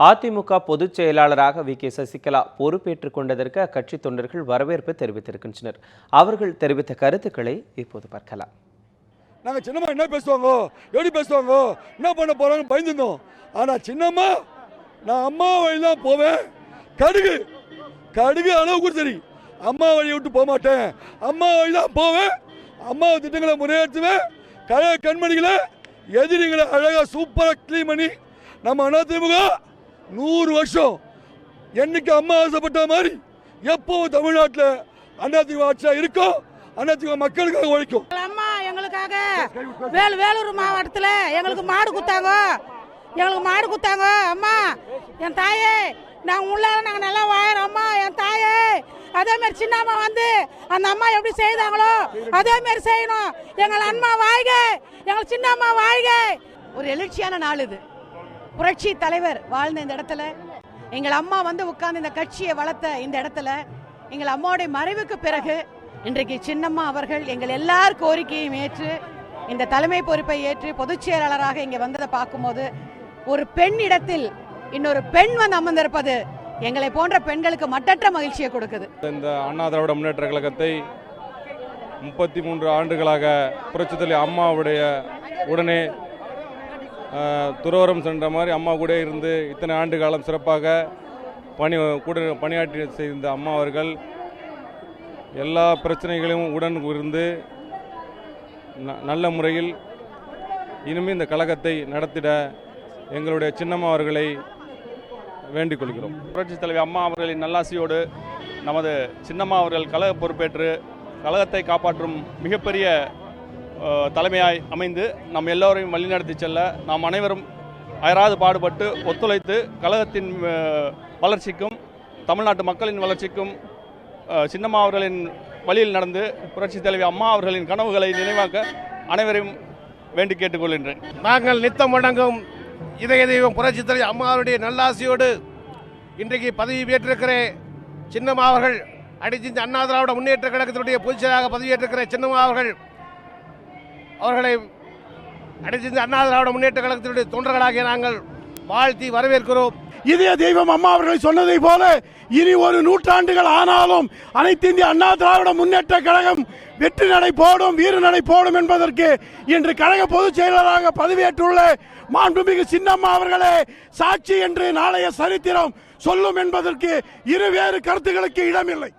அதிமுக பொதுச் செயலாளராக we. K. Sasikala பொறுப்பேற்றுக் கொண்டதற்கு அக்கட்சி தொண்டர்கள் வரவேற்பு தெரிவித்திருக்கின்றனர். அவர்கள் தெரிவித்த கருத்துக்களை இப்போது பார்க்கலாம். நாங்கள் சின்னம்மா என்ன பேசுவாங்க? எப்படி பேசுவாங்க? என்ன பண்ண போறாங்க பயந்துருந்தோம். ஆனால் சின்னம்மா நான் அம்மா வழி தான் போவேன். கடுகு கடுகு அளவு கூட சரி. அம்மா வழியை விட்டு போக மாட்டேன். அம்மா வழி தான் போவேன். அம்மா திட்டங்களை முறையேற்றுவேன். கழக கண்மணிகளை எதிரிகளை அழகாக சூப்பராக க்ளீன் பண்ணி நம்ம அதிமுக நூறு வருஷம். என்னைக்கு அம்மா ஆசைப்பட்ட மாதிரி எப்பவும் தமிழ்நாட்டில் அதிமுக ஆட்சியாக இருக்கும் அதிமுக மக்களுக்காக உழைக்கும். எங்கள் அம்மா எங்களுக்காக வேலு வேலூர் மாவட்டத்தில் எங்களுக்கு மாடு குத்தாங்க. எங்களுக்கு மாடு குத்தாங்க. அம்மா என் தாயே நாங்கள் உள்ளார நாங்கள் நல்லா வாழறோம். அம்மா என் தாயே அதே மாதிரி சின்ன அம்மா வந்து அந்த அம்மா எப்படி செய்தாங்களோ அதே மாதிரி செய்யணும். எங்கள் அம்மா வாழ்க. எங்கள் சின்ன அம்மா வாழ்க. ஒரு எழுச்சியான நாள் இது. புரட்சி தலைவர் வாழ்ந்த இந்த இடத்துல. எங்கள் அம்மா வந்து உட்கார்ந்து இந்த கட்சியை வளர்த்த இந்த இடத்துல. எங்கள் அம்மாவுடைய மறைவுக்கு பிறகு இன்றைக்கு சின்னம்மா அவர்கள் எங்கள் எல்லார் கோரிக்கையும் ஏற்று இந்த தலைமை பொறுப்பை ஏற்று பொதுச் செயலாளராக இங்கே வந்ததை பார்க்கும்போது ஒரு பெண் இடத்தில் இன்னொரு பெண் வந்து அமர்ந்திருப்பது எங்களை போன்ற பெண்களுக்கு மட்டற்ற மகிழ்ச்சியை கொடுக்குது. இந்த அண்ணா திராவிட முன்னேற்ற கழகத்தை முப்பத்தி மூன்று ஆண்டுகளாக புரட்சித்தலை அம்மாவுடைய உடனே துறவரம் சென்ற மாதிரி அம்மா கூட இருந்து இத்தனை ஆண்டு காலம் சிறப்பாக பணி கூட பணியாற்றி செய்த அம்மா அவர்கள் எல்லா பிரச்சனைகளையும் உடன் இருந்து ந- நல்ல முறையில் இனிமே இந்த கழகத்தை நடத்திட எங்களுடைய சின்னம்மா அவர்களை வேண்டிக் கொள்கிறோம். புரட்சி தலைவி அம்மா அவர்களின் நல்லாசியோடு நமது சின்னம்மா அவர்கள் கழக பொறுப்பேற்று கழகத்தை காப்பாற்றும் மிகப்பெரிய தலைமையாய் அமைந்து நம் எல்லோரையும் வழிநடத்தி செல்ல நாம் அனைவரும் அயராது பாடுபட்டு ஒத்துழைத்து கழகத்தின் வளர்ச்சிக்கும் தமிழ்நாட்டு மக்களின் வளர்ச்சிக்கும் சின்னம்மா அவர்களின் வழியில் நடந்து புரட்சி தலைவி அம்மா அவர்களின் கனவுகளை நினைவாக்க அனைவரையும் வேண்டி கேட்டுக்கொள்கின்றேன். நாங்கள் நித்தம் வணங்கும் இதய தெய்வம் புரட்சி தலைவி அம்மாவுடைய நல்லாசியோடு இன்றைக்கு பதவி ஏற்றிருக்கிற சின்னம்மா அவர்கள் அடிச்சு அண்ணா திராவிட முன்னேற்ற கழகத்தினுடைய பொதுச்செயலாக பதவியேற்றிருக்கிற சின்னம்மா அவர்கள் அவர்களை அடித்து அண்ணா திராவிட முன்னேற்ற கழகத்தினுடைய தொண்டர்களாகிய நாங்கள் வாழ்த்தி வரவேற்கிறோம். இதய தெய்வம் அம்மா அவர்கள் சொன்னதை போல இனி ஒரு நூற்றாண்டுகள் ஆனாலும் அனைத்து இந்திய அண்ணா திராவிட முன்னேற்ற கழகம் வெற்றி நடை போடும் வீர நடை போடும் என்பதற்கு இன்று கழக பொதுச் செயலராக பதவியேற்றுள்ள மாண்புமிகு சின்னம்மா அவர்களே சாட்சி என்று நாளைய சரித்திரம் சொல்லும் என்பதற்கு இருவேறு கருத்துக்களுக்கு இடமில்லை.